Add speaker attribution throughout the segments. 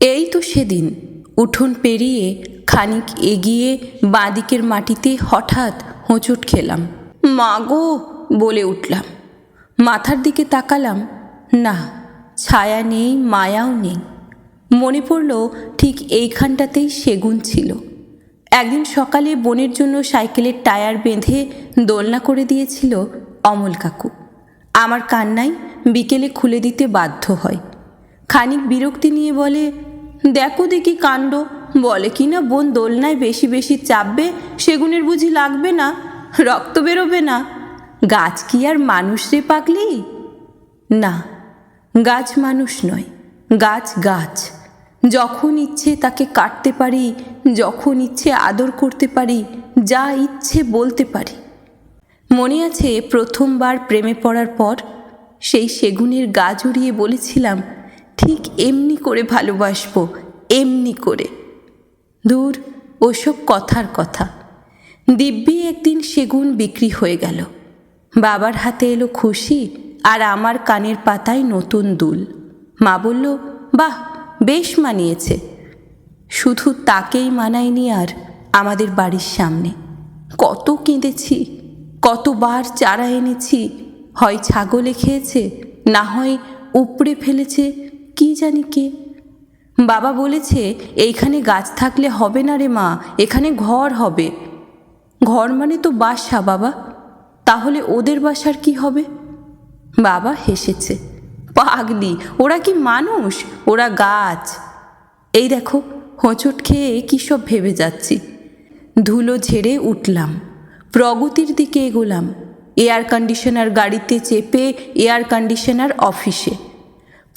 Speaker 1: এই তো সেদিন। উঠোন পেরিয়ে খানিক এগিয়ে বাঁদিকের মাটিতে হঠাৎ হোঁচট খেলাম। মা গো! বলে উঠলাম। মাথার দিকে তাকালাম। না, ছায়া নেই, মায়াও নেই। মনে পড়ল ঠিক এইখানটাতেই সেগুন ছিল। একদিন সকালে বোনের জন্য সাইকেলের টায়ার বেঁধে দোলনা করে দিয়েছিল অমল কাকু। আমার কান্নাই বিকেলে খুলে দিতে বাধ্য হয়। খানিক বিরক্তি নিয়ে বলে দেখো দেখি কাণ্ড। বলে কি না বোন দোলনায় বেশি বেশি চাপবে? সেগুনের বুঝি লাগবে না? রক্ত বেরোবে না? গাছ কি আর মানুষ রে পাগলি? না, গাছ মানুষ নয়, গাছ গাছ। যখন ইচ্ছে তাকে কাটতে পারি, যখন ইচ্ছে আদর করতে পারি, যা ইচ্ছে বলতে পারি। মনে আছে প্রথমবার প্রেমে পড়ার পর, সেই সেগুনের গা জড়িয়ে বলেছিলাম ঠিক এমনি করে ভালোবাসবো, এমনি করে। দূর, ওসব কথার কথা। দিব্যি একদিন সেগুন বিক্রি হয়ে গেল। বাবার হাতে এলো খুশি আর আমার কানের পাতায় নতুন দুল। মা বলল, বাহ, বেশ মানিয়েছে। শুধু তাকেই মানায়নি আর আমাদের বাড়ির সামনে। কত কেঁদেছি, কতবার চারা এনেছি। হয় ছাগলে খেয়েছে, না হয় উপড়ে ফেলেছে কি জানি কে? বাবা বলেছে, এইখানে গাছ থাকলে হবে না রে মা, এখানে ঘর হবে। ঘর মানে তো বাসা, বাবা। তাহলে ওদের বাসার কি হবে? বাবা হেসেছে, পাগলি, ওরা কি মানুষ? ওরা গাছ। এই দেখো, হোঁচট খেয়ে কী সব ভেবে যাচ্ছি। ধুলো ঝেড়ে উঠলাম, প্রগতির দিকে এগোলাম, এয়ার কন্ডিশনার গাড়িতে চেপে এয়ার কন্ডিশনার অফিসে।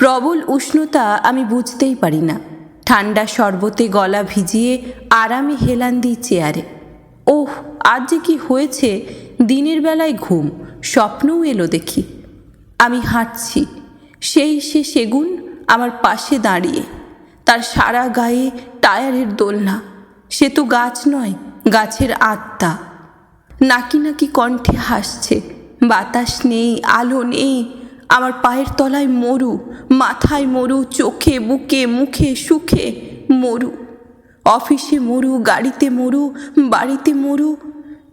Speaker 1: প্রবল উষ্ণতা আমি বুঝতেই পারি না ঠান্ডা শরবতে গলা ভিজিয়ে আরামে হেলান দিই চেয়ারে। ওহ, আজ যে কি হয়েছে, দিনের বেলায় ঘুম, স্বপ্নও এলো দেখি। আমি হাঁটছি, সেই সে সেগুন আমার পাশে দাঁড়িয়ে। তার সারা গায়ে টায়ারের দোলনা, সে তো গাছ নয়, গাছের আত্মা। নাকি নাকি কণ্ঠে হাসছে, বাতাস নেই, আলো নেই আমার পায়ের তলায় মরু, মাথায় মরু, চোখে, বুকে, মুখে, সুখে মরু। অফিসে মরু, গাড়িতে মরু, বাড়িতে মরু,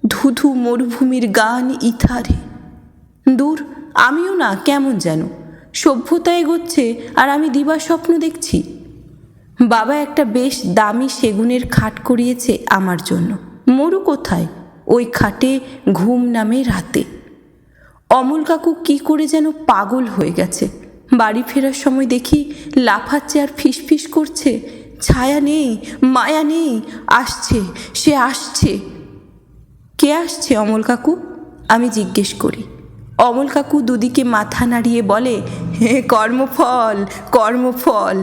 Speaker 1: ধুধু মরুভূমির গান ইথারে। দূর, আমিও না, কেমন যেন? সভ্যতা এগোচ্ছে আর আমি দিবা স্বপ্ন দেখছি। বাবা একটা বেশ দামি সেগুনের খাট করিয়েছে আমার জন্য। মরু কোথায়? ওই খাটে ঘুম নামে রাতে। অমল কাকু কি করে যেন পাগল হয়ে গেছে। বাড়ি ফেরার সময় দেখি লাফাচ্ছে আর ফিসফিস করছে। ছায়া নেই, মায়া নেই, আসছে, সে আসছে। কে আসছে অমল কাকু? আমি জিজ্ঞেস করি। অমল কাকু দুদিকে মাথা নাড়িয়ে বলে, হে কর্মফল কর্মফল।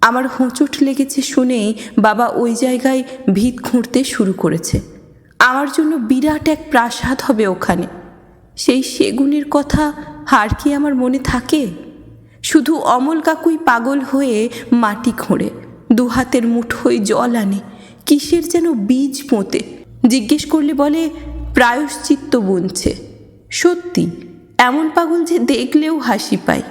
Speaker 1: আমার হোঁচট লেগেছে শুনেই বাবা ওই জায়গায় ভিত খুঁড়তে শুরু করেছে। আমার জন্য বিরাট এক প্রাসাদ হবে ওখানে। সেই সেগুনের কথা আর কি আমার মনে থাকে? শুধু অমল কাকুই পাগল হয়ে মাটি খোঁড়ে, দু হাতের মুঠোয় জল আনে, কিসের যেন বীজ পোঁতে? জিজ্ঞেস করলে বলে, প্রায়শ্চিত্ত বুনছে। সত্যি, এমন পাগল যে দেখলেও হাসি পায়।